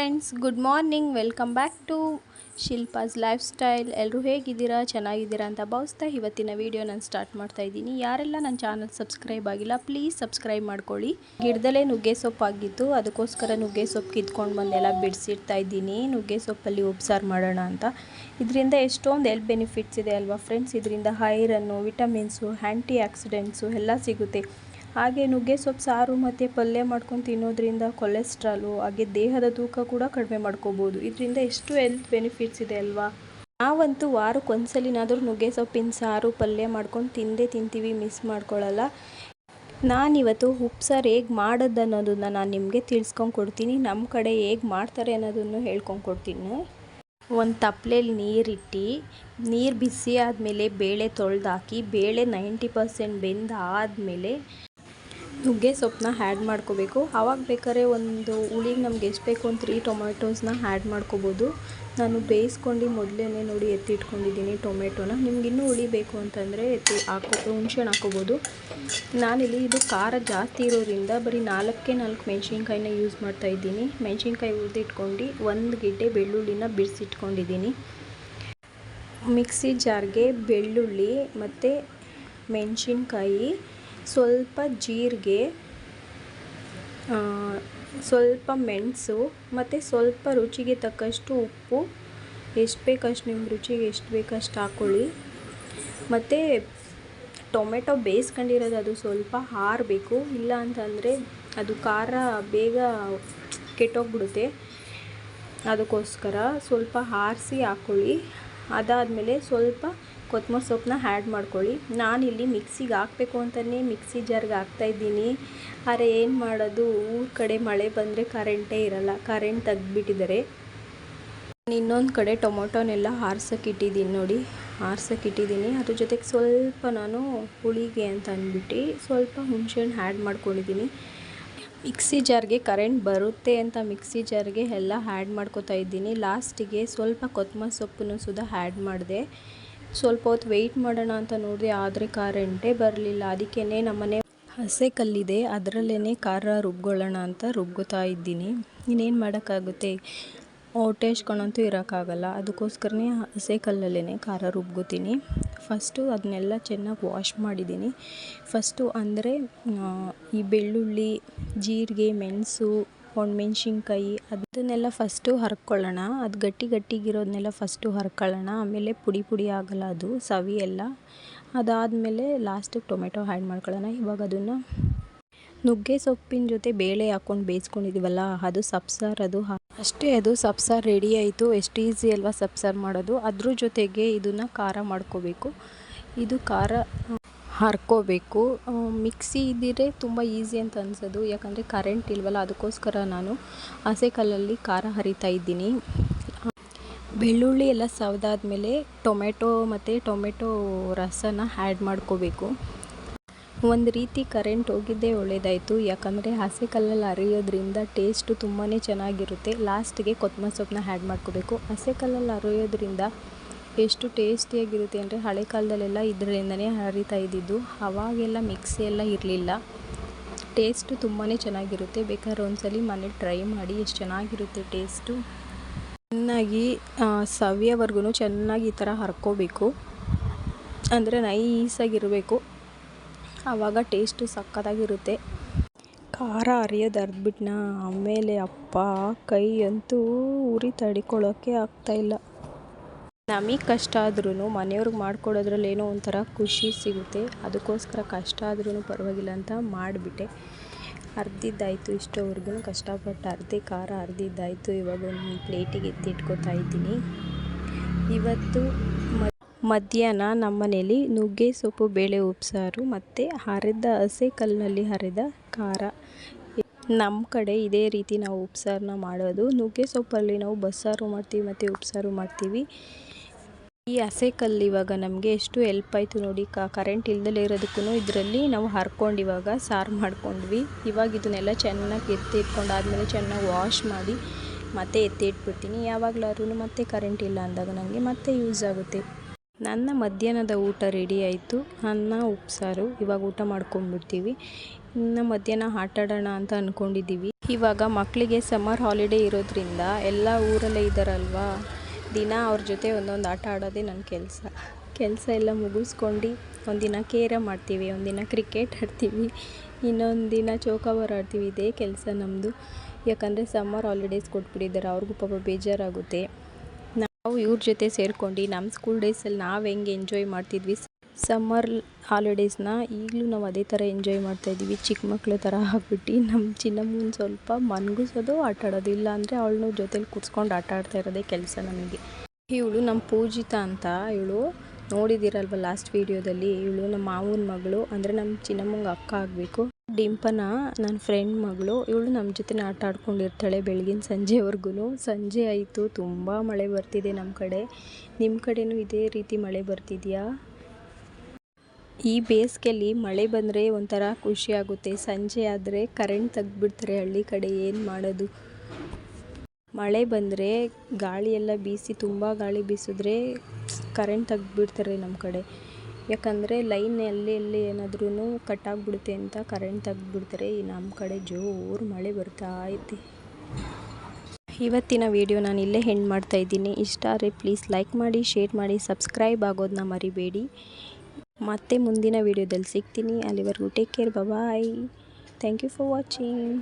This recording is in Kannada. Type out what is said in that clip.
Friends good morning welcome back to Shilpa's lifestyle ಎಲ್ಲರೂ ಹೇಗಿದ್ದೀರಾ? ಚೆನ್ನಾಗಿದ್ದೀರಾ ಅಂತ ಭಾವಿಸ್ತಾ ಇವತ್ತಿನ ವಿಡಿಯೋ ನಾನು ಸ್ಟಾರ್ಟ್ ಮಾಡ್ತಾ ಇದ್ದೀನಿ. ಯಾರೆಲ್ಲ ನನ್ನ ಚಾನಲ್ ಸಬ್ಸ್ಕ್ರೈಬ್ ಆಗಿಲ್ಲ ಪ್ಲೀಸ್ ಸಬ್ಸ್ಕ್ರೈಬ್ ಮಾಡ್ಕೊಳ್ಳಿ. ಗಿಡದಲ್ಲೇ ನುಗ್ಗೆ ಸೊಪ್ಪು ಆಗಿತ್ತು. ಅದಕ್ಕೋಸ್ಕರ ನುಗ್ಗೆ ಸೊಪ್ಪು ಕಿತ್ಕೊಂಡು ಬಂದೆಲ್ಲ ಬಿಡಿಸಿಡ್ತಾ ಇದ್ದೀನಿ. ನುಗ್ಗೆ ಸೊಪ್ಪಲ್ಲಿ ಉಪ್ಸಾರು ಮಾಡೋಣ ಅಂತ. ಇದರಿಂದ ಎಷ್ಟೊಂದು ಎಲ್ ಬೆನಿಫಿಟ್ಸ್ ಇದೆ ಅಲ್ವಾ ಫ್ರೆಂಡ್ಸ್ ಇದರಿಂದ ಹೈರನ್ನು ವಿಟಮಿನ್ಸು ಆ್ಯಂಟಿ ಆಕ್ಸಿಡೆಂಟ್ಸು ಎಲ್ಲ ಸಿಗುತ್ತೆ. ಹಾಗೆ ನುಗ್ಗೆ ಸೊಪ್ಪು, ಸಾರು ಮತ್ತು ಪಲ್ಯ ಮಾಡ್ಕೊಂಡು ತಿನ್ನೋದ್ರಿಂದ ಕೊಲೆಸ್ಟ್ರಾಲು ಹಾಗೆ ದೇಹದ ತೂಕ ಕೂಡ ಕಡಿಮೆ ಮಾಡ್ಕೋಬೋದು. ಇದರಿಂದ ಎಷ್ಟು ಹೆಲ್ತ್ ಬೆನಿಫಿಟ್ಸ್ ಇದೆ ಅಲ್ವಾ? ನಾವಂತೂ ವಾರಕ್ಕೆ ಒಂದ್ಸಲಿನಾದರೂ ನುಗ್ಗೆ ಸೊಪ್ಪಿನ ಸಾರು, ಪಲ್ಯ ಮಾಡ್ಕೊಂಡು ತಿಂದೇ ತಿಂತೀವಿ ಮಿಸ್ ಮಾಡ್ಕೊಳ್ಳಲ್ಲ ನಾನಿವತ್ತು ಉಪ್ಸಾರು ಹೇಗೆ ಮಾಡೋದು ಅನ್ನೋದನ್ನು ನಾನು ನಿಮಗೆ ತಿಳಿಸ್ಕೊಂಡು ಕೊಡ್ತೀನಿ. ನಮ್ಮ ಕಡೆ ಹೇಗೆ ಮಾಡ್ತಾರೆ ಅನ್ನೋದನ್ನು ಹೇಳ್ಕೊಂಡು ಕೊಡ್ತೀನಿ. ಒಂದು ತಪ್ಪಲೆಯಲ್ಲಿ ನೀರಿಟ್ಟು, ನೀರು ಬಿಸಿ ಆದಮೇಲೆ ಬೇಳೆ ತೊಳೆದಾಕಿ, ಬೇಳೆ ನೈಂಟಿ ಪರ್ಸೆಂಟ್ ಬೆಂದು ಆದಮೇಲೆ ನುಗ್ಗೆ ಸೊಪ್ಪನ್ನ ಹ್ಯಾಡ್ ಮಾಡ್ಕೋಬೇಕು. ಆವಾಗ ಬೇಕಾದ್ರೆ ಒಂದು ಹುಳಿಗೆ ನಮ್ಗೆ ಎಷ್ಟು ಬೇಕು ಒಂದು ತ್ರೀ ಟೊಮೆಟೋಸ್ನ ಹ್ಯಾಡ್ ಮಾಡ್ಕೋಬೋದು. ನಾನು ಬೇಯಿಸ್ಕೊಂಡು ಮೊದಲೇ ನೋಡಿ ಎತ್ತಿಟ್ಕೊಂಡಿದ್ದೀನಿ ಟೊಮೆಟೊನ ನಿಮ್ಗೆ ಇನ್ನೂ ಹುಳಿ ಬೇಕು ಅಂತಂದರೆ ಎತ್ತಿ ಹಾಕೋ, ಹುಣ್ಸೆಹಣ್ಣು ಹಾಕೋಬೋದು. ನಾನಿಲ್ಲಿ ಇದು ಖಾರ ಜಾಸ್ತಿ ಇರೋದ್ರಿಂದ ಬರೀ ನಾಲ್ಕೇ ನಾಲ್ಕು ಮೆಣಸಿನ್ಕಾಯಿನ ಯೂಸ್ ಮಾಡ್ತಾಯಿದ್ದೀನಿ ಮೆಣಸಿನ್ಕಾಯಿ ಉರಿದಿಟ್ಕೊಂಡು ಒಂದು ಗಿಡ್ಡೆ ಬೆಳ್ಳುಳ್ಳಿನ ಬಿಡಿಸಿಟ್ಕೊಂಡಿದ್ದೀನಿ ಮಿಕ್ಸಿ ಜಾರ್ಗೆ ಬೆಳ್ಳುಳ್ಳಿ ಮತ್ತು ಮೆಣಸಿನ್ಕಾಯಿ ಸ್ವಲ್ಪ ಜೀರಿಗೆ ಸ್ವಲ್ಪ ಮೆಣಸು ಮತ್ತು ಸ್ವಲ್ಪ ರುಚಿಗೆ ತಕ್ಕಷ್ಟು ಉಪ್ಪು. ಎಷ್ಟು ಬೇಕಷ್ಟು ನಿಮ್ಮ ರುಚಿಗೆ ಎಷ್ಟು ಬೇಕಷ್ಟು ಹಾಕ್ಕೊಳ್ಳಿ ಮತ್ತು ಟೊಮೆಟೊ ಬೇಯಿಸ್ಕೊಂಡಿರೋದು ಅದು ಸ್ವಲ್ಪ ಹಾರಬೇಕು, ಇಲ್ಲ ಅಂತಂದರೆ ಅದು ಖಾರ ಬೇಗ ಕೆಟ್ಟೋಗ್ಬಿಡುತ್ತೆ. ಅದಕ್ಕೋಸ್ಕರ ಸ್ವಲ್ಪ ಆರಿಸಿ ಹಾಕ್ಕೊಳ್ಳಿ ಅದಾದಮೇಲೆ ಸ್ವಲ್ಪ ಕೊತ್ತಂಬರಿ ಸೊಪ್ಪನ್ನ ಆ್ಯಡ್ ಮಾಡ್ಕೊಳ್ಳಿ. ನಾನಿಲ್ಲಿ ಮಿಕ್ಸಿಗೆ ಹಾಕಬೇಕು ಅಂತಲೇ ಮಿಕ್ಸಿ ಜಾರ್ಗೆ ಹಾಕ್ತಾಯಿದ್ದೀನಿ ಆದರೆ ಏನು ಮಾಡೋದು? ಊರ ಕಡೆ ಮಳೆ ಬಂದರೆ ಕರೆಂಟೇ ಇರಲ್ಲ. ಕರೆಂಟ್ ತೆಗ್ದುಬಿಟ್ಟಿದ್ದಾರೆ. ಇನ್ನೊಂದು ಕಡೆ ಟೊಮೊಟೊನೆಲ್ಲ ಆರ್ಸೋಕೆ ಇಟ್ಟಿದ್ದೀನಿ ನೋಡಿ. ಆರ್ಸೋಕೆ ಇಟ್ಟಿದ್ದೀನಿ. ಅದ್ರ ಜೊತೆಗೆ ಸ್ವಲ್ಪ ನಾನು ಹುಳಿಗೆ ಅಂತ ಅಂದ್ಬಿಟ್ಟು ಸ್ವಲ್ಪ ಹುಣಸೆಹಣ್ಣು ಆ್ಯಡ್ ಮಾಡ್ಕೊಂಡಿದ್ದೀನಿ. ಮಿಕ್ಸಿ ಜಾರ್ಗೆ ಕರೆಂಟ್ ಬರುತ್ತೆ ಅಂತ ಮಿಕ್ಸಿ ಜಾರ್ಗೆ ಎಲ್ಲ ಆ್ಯಡ್ ಮಾಡ್ಕೋತಾ ಇದ್ದೀನಿ. ಲಾಸ್ಟಿಗೆ ಸ್ವಲ್ಪ ಕೊತ್ತಂಬರಿ ಸೊಪ್ಪನ್ನು ಸುದ ಆ್ಯಡ್ ಮಾಡಿದೆ. ಸ್ವಲ್ಪ ಹೊತ್ತು ವೆಯ್ಟ್ ಮಾಡೋಣ ಅಂತ ನೋಡಿದೆ ಆದರೆ ಕರೆಂಟೇ ಬರಲಿಲ್ಲ. ಅದಕ್ಕೇ ನಮ್ಮನೆ ಹಸೆ ಕಲ್ಲಿದೆ. ಅದರಲ್ಲೇ ಖಾರ ರುಬ್ಕೊಳ್ಳೋಣ ಅಂತ ರುಬ್ಕೋತಾ ಇದ್ದೀನಿ. ಇನ್ನೇನು ಮಾಡೋಕ್ಕಾಗುತ್ತೆ? ಹೊಟ್ಟೆ ಹಚ್ಕೊಳಂತೂ ಇರೋಕ್ಕಾಗಲ್ಲ. ಅದಕ್ಕೋಸ್ಕರನೇ ಹಸೆ ಕಲ್ಲಲ್ಲೇ ಖಾರ ರುಬ್ಕೋತೀನಿ. ಫಸ್ಟು ಅದನ್ನೆಲ್ಲ ಚೆನ್ನಾಗಿ ವಾಶ್ ಮಾಡಿದ್ದೀನಿ. ಫಸ್ಟು ಅಂದರೆ ಈ ಬೆಳ್ಳುಳ್ಳಿ, ಜೀರಿಗೆ, ಮೆಣಸು ಒಣಮೆಣ್ಸಿನ್ಕಾಯಿ ಅದನ್ನೆಲ್ಲ ಫಸ್ಟು ಹರ್ಕೊಳ್ಳೋಣ. ಅದು ಗಟ್ಟಿ ಗಟ್ಟಿಗಿರೋದನ್ನೆಲ್ಲ ಫಸ್ಟು ಹರ್ಕೊಳ್ಳೋಣ. ಆಮೇಲೆ ಪುಡಿ ಪುಡಿ ಆಗಲ್ಲ ಅದು, ಸವಿ ಎಲ್ಲ. ಅದಾದಮೇಲೆ ಲಾಸ್ಟಿಗೆ ಟೊಮೆಟೊ ಆ್ಯಡ್ ಮಾಡ್ಕೊಳ್ಳೋಣ. ಇವಾಗ ಅದನ್ನು ನುಗ್ಗೆ ಸೊಪ್ಪಿನ ಜೊತೆ ಬೇಳೆ ಹಾಕ್ಕೊಂಡು ಬೇಯಿಸ್ಕೊಂಡಿದ್ದೀವಲ್ಲ ಅದು ಸಬ್ಸಾರ್ ಅದು ಅಷ್ಟೇ ಅದು ಸಬ್ಸಾರ್ ರೆಡಿ ಆಯಿತು. ಎಷ್ಟು ಈಸಿ ಅಲ್ವಾ ಸಬ್ಸಾರ್ ಮಾಡೋದು. ಅದ್ರ ಜೊತೆಗೆ ಇದನ್ನು ಖಾರ ಮಾಡ್ಕೋಬೇಕು. ಇದು ಖಾರ ಹರ್ಕೋಬೇಕು. ಮಿಕ್ಸಿ ಇದ್ದಿದ್ರೆ ತುಂಬ ಈಸಿ ಅಂತ ಅನ್ಸೋದು. ಯಾಕಂದರೆ ಕರೆಂಟ್ ಇಲ್ವಲ್ಲ, ಅದಕ್ಕೋಸ್ಕರ ನಾನು ಹಸೆ ಕಲ್ಲಲ್ಲಿ ಖಾರ ಹರಿತಾ ಇದ್ದೀನಿ. ಬೆಳ್ಳುಳ್ಳಿ ಎಲ್ಲ ಸವದಾದ್ಮೇಲೆ ಟೊಮೆಟೊ ಮತ್ತು ಟೊಮೆಟೊ ರಸನ ಆ್ಯಡ್ ಮಾಡ್ಕೋಬೇಕು. ಒಂದು ರೀತಿ ಕರೆಂಟ್ ಹೋಗಿದ್ದೇ ಒಳ್ಳೆಯದಾಯಿತು ಯಾಕಂದರೆ ಹಸೆ ಕಲ್ಲಲ್ಲಿ ಅರಿಯೋದ್ರಿಂದ ಟೇಸ್ಟು ತುಂಬಾ ಚೆನ್ನಾಗಿರುತ್ತೆ. ಲಾಸ್ಟಿಗೆ ಕೊತ್ತಂಬರಿ ಸೊಪ್ಪನ್ನ ಆ್ಯಡ್ ಮಾಡ್ಕೋಬೇಕು. ಹಸೆ ಕಲ್ಲಲ್ಲಿ ಅರಿಯೋದ್ರಿಂದ ಎಷ್ಟು ಟೇಸ್ಟಿಯಾಗಿರುತ್ತೆ ಅಂದರೆ ಹಳೆ ಕಾಲದಲ್ಲೆಲ್ಲ ಇದರಿಂದನೇ ಹರಿತಾ ಇದ್ದಿದ್ದು ಅವಾಗೆಲ್ಲ ಮಿಕ್ಸಿ ಎಲ್ಲ ಇರಲಿಲ್ಲ. ಟೇಸ್ಟು ತುಂಬಾ ಚೆನ್ನಾಗಿರುತ್ತೆ. ಬೇಕಾದ್ರೆ ಒಂದ್ಸಲಿ ಮನೇಲಿ ಟ್ರೈ ಮಾಡಿ ಎಷ್ಟು ಚೆನ್ನಾಗಿರುತ್ತೆ ಟೇಸ್ಟು ಚೆನ್ನಾಗಿ ಸವಿಯವರೆಗೂ ಚೆನ್ನಾಗಿ ಈ ಥರ ಹರ್ಕೋಬೇಕು. ಅಂದರೆ ನೈಸಾಗಿರಬೇಕು ಆವಾಗ ಟೇಸ್ಟು ಸಕ್ಕತ್ತಾಗಿರುತ್ತೆ. ಖಾರ ಅರಿಯೋದು ಅರ್ದ್ಬಿಟ್ನ? ಆಮೇಲೆ ಅಪ್ಪ ಕೈ ಅಂತೂ ಉರಿ ತಡಿಕೊಳ್ಳೋಕ್ಕೆ ಆಗ್ತಾಯಿಲ್ಲ ನಮಗೆ ಕಷ್ಟ ಆದ್ರೂ ಮನೆಯವ್ರಿಗೆ ಮಾಡ್ಕೊಡೋದ್ರಲ್ಲಿ ಏನೋ ಒಂಥರ ಖುಷಿ ಸಿಗುತ್ತೆ. ಅದಕ್ಕೋಸ್ಕರ ಕಷ್ಟ ಆದ್ರೂ ಪರವಾಗಿಲ್ಲ ಅಂತ ಮಾಡಿಬಿಟ್ಟೆ. ಅರ್ದಿದ್ದಾಯಿತು ಇಷ್ಟೋವರೆಗೂ ಕಷ್ಟಪಟ್ಟು ಅರ್ಧ ಖಾರ ಅರ್ದಿದ್ದಾಯಿತು. ಇವಾಗ ಒಂದು ಪ್ಲೇಟಿಗೆ ಎತ್ತಿಟ್ಕೋತಾ ಇದ್ದೀನಿ. ಇವತ್ತು ಮಧ್ಯಾಹ್ನ ನಮ್ಮ ಮನೇಲಿ ನುಗ್ಗೆ ಸೊಪ್ಪು ಬೇಳೆ ಉಪ್ಸಾರು ಮತ್ತು ಹರಿದ ಹಸೆ ಕಲ್ಲಿನಲ್ಲಿ ಹರಿದ ಖಾರ. ನಮ್ಮ ಕಡೆ ಇದೇ ರೀತಿ ನಾವು ಉಪ್ಸಾರನ್ನ ಮಾಡೋದು. ನುಗ್ಗೆ ಸೊಪ್ಪಲ್ಲಿ ನಾವು ಬಸ್ಸಾರು ಮಾಡ್ತೀವಿ, ಮತ್ತು ಉಪ್ಸಾರು ಮಾಡ್ತೀವಿ. ಈ ಹಸೆ ಕಲ್ಲು ಇವಾಗ ನಮಗೆ ಎಷ್ಟು ಎಲ್ಪ್ ಆಯಿತು ನೋಡಿ ಕರೆಂಟ್ ಇಲ್ದಲೇ ಇರೋದಕ್ಕೂ ಇದರಲ್ಲಿ ನಾವು ಹರ್ಕೊಂಡು ಇವಾಗ ಸಾರು ಮಾಡ್ಕೊಂಡ್ವಿ. ಇವಾಗ ಇದನ್ನೆಲ್ಲ ಚೆನ್ನಾಗಿ ಎತ್ತಿ ಇಟ್ಕೊಂಡಾದ್ಮೇಲೆ ಚೆನ್ನಾಗಿ ವಾಶ್ ಮಾಡಿ ಮತ್ತೆ ಎತ್ತಿ ಇಟ್ಬಿಡ್ತೀನಿ. ಯಾವಾಗಲಾದ್ರೂ ಮತ್ತೆ ಕರೆಂಟ್ ಇಲ್ಲ ಅಂದಾಗ ನನಗೆ ಮತ್ತೆ ಯೂಸ್ ಆಗುತ್ತೆ. ನನ್ನ ಮಧ್ಯಾಹ್ನದ ಊಟ ರೆಡಿ ಆಯಿತು. ಅನ್ನ ಉಪ್ಸಾರು ಇವಾಗ ಊಟ ಮಾಡ್ಕೊಂಡ್ಬಿಡ್ತೀವಿ. ಇನ್ನು ಮಧ್ಯಾಹ್ನ ಆಟಾಡೋಣ ಅಂತ ಅಂದ್ಕೊಂಡಿದ್ದೀವಿ ಇವಾಗ ಮಕ್ಕಳಿಗೆ ಸಮ್ಮರ್ ಹಾಲಿಡೇ ಇರೋದ್ರಿಂದ ಎಲ್ಲ ಊರಲ್ಲೇ ಇದ್ದಾರಲ್ವಾ ದಿನ ಅವ್ರ ಜೊತೆ ಒಂದೊಂದು ಆಟ ಆಡೋದೇ ನನ್ನ ಕೆಲಸ. ಕೆಲಸ ಎಲ್ಲ ಮುಗಿಸ್ಕೊಂಡು ಒಂದಿನ ಕೇರಮ್ ಆಡ್ತೀವಿ ಒಂದಿನ ಕ್ರಿಕೆಟ್ ಆಡ್ತೀವಿ, ಇನ್ನೊಂದು ದಿನ ಚೌಕಾಬಾರ ಆಡ್ತೀವಿ, ಇದೇ ಕೆಲಸ ನಮ್ಮದು ಯಾಕಂದರೆ ಸಮ್ಮರ್ ಹಾಲಿಡೇಸ್ ಕೊಟ್ಬಿಟ್ಟಿದ್ದಾರೆ, ಅವ್ರಿಗೂ ಪಾಪ ಬೇಜಾರಾಗುತ್ತೆ. ನಾವು ಇವ್ರ ಜೊತೆ ಸೇರ್ಕೊಂಡು ನಮ್ಮ ಸ್ಕೂಲ್ ಡೇಸಲ್ಲಿ ನಾವು ಹೆಂಗೆ ಎಂಜಾಯ್ ಮಾಡ್ತಿದ್ವಿ ಸಮ್ಮರ್ ಹಾಲಿಡೇಸ್ನ ಈಗಲೂ ನಾವು ಅದೇ ಥರ ಎಂಜಾಯ್ ಮಾಡ್ತಾಯಿದ್ದೀವಿ ಚಿಕ್ಕ ಮಕ್ಳ ಥರ ಆಗ್ಬಿಟ್ಟು ನಮ್ಮ ಚಿನ್ನಮ್ಮನ ಸ್ವಲ್ಪ ಮನ್ಗಿಸೋದು ಆಟ ಆಡೋದು ಇಲ್ಲ ಅಂದರೆ ಅವಳನ್ನು ಜೊತೇಲಿ ಕೂರಿಸ್ಕೊಂಡು ಆಟ ಆಡ್ತಾ ಇರೋದೇ ಕೆಲಸ ನಮಗೆ. ಇವಳು ನಮ್ಮ ಪೂಜಿತಾ ಅಂತ. ಇವಳು ನೋಡಿದ್ದೀರಲ್ವ ಲಾಸ್ಟ್ ವೀಡಿಯೋದಲ್ಲಿ? ಇವಳು ನಮ್ಮ ಮಾವನ ಮಗಳು, ಅಂದರೆ ನಮ್ಮ ಚಿನ್ನಮ್ಮಂಗೆ ಅಕ್ಕ ಆಗಬೇಕು. ಡಿಂಪನ ನನ್ನ ಫ್ರೆಂಡ್ ಮಗಳು, ಇವಳು ನಮ್ಮ ಜೊತೆ ಆಟ ಆಡ್ಕೊಂಡಿರ್ತಾಳೆ ಬೆಳಗಿನ ಸಂಜೆವರೆಗೂ ಸಂಜೆ ಆಯಿತು, ತುಂಬ ಮಳೆ ಬರ್ತಿದೆ ನಮ್ಮ ಕಡೆ. ನಿಮ್ಮ ಕಡೆನೂ ಇದೇ ರೀತಿ ಮಳೆ ಬರ್ತಿದೆಯಾ? ಈ ಬೇಸಿಗೆಯಲ್ಲಿ ಮಳೆ ಬಂದರೆ ಒಂಥರ ಖುಷಿ ಆಗುತ್ತೆ. ಸಂಜೆ ಆದರೆ ಕರೆಂಟ್ ತೆಗ್ದುಬಿಡ್ತಾರೆ ಹಳ್ಳಿ ಕಡೆ, ಏನು ಮಾಡೋದು? ಮಳೆ ಬಂದರೆ ಗಾಳಿಯೆಲ್ಲ ಬೀಸಿ, ತುಂಬ ಗಾಳಿ ಬೀಸಿದ್ರೆ ಕರೆಂಟ್ ತೆಗ್ದುಬಿಡ್ತಾರೆ ನಮ್ಮ ಕಡೆ. ಯಾಕಂದರೆ ಲೈನ್ ಎಲ್ಲಿ ಎಲ್ಲಿ ಏನಾದ್ರೂ ಕಟ್ಟಾಗ್ಬಿಡುತ್ತೆ ಅಂತ ಕರೆಂಟ್ ತೆಗ್ದುಬಿಡ್ತಾರೆ. ಈ ನಮ್ಮ ಕಡೆ ಜೋರು ಮಳೆ ಬರ್ತಾ ಐತಿ. ಇವತ್ತಿನ ವಿಡಿಯೋ ನಾನು ಇಲ್ಲೇ ಹೆಣ್ಣು ಮಾಡ್ತಾ ಇದ್ದೀನಿ. ಇಷ್ಟ ಆದರೆ ಪ್ಲೀಸ್ ಲೈಕ್ ಮಾಡಿ ಶೇರ್ ಮಾಡಿ ಸಬ್ಸ್ಕ್ರೈಬ್ ಆಗೋದನ್ನ ಮರಿಬೇಡಿ. ಮತ್ತೆ ಮುಂದಿನ ವೀಡಿಯೋದಲ್ಲಿ ಸಿಗ್ತೀನಿ. ಅಲ್ಲಿವರೆಗೂ take care bye thank you for watching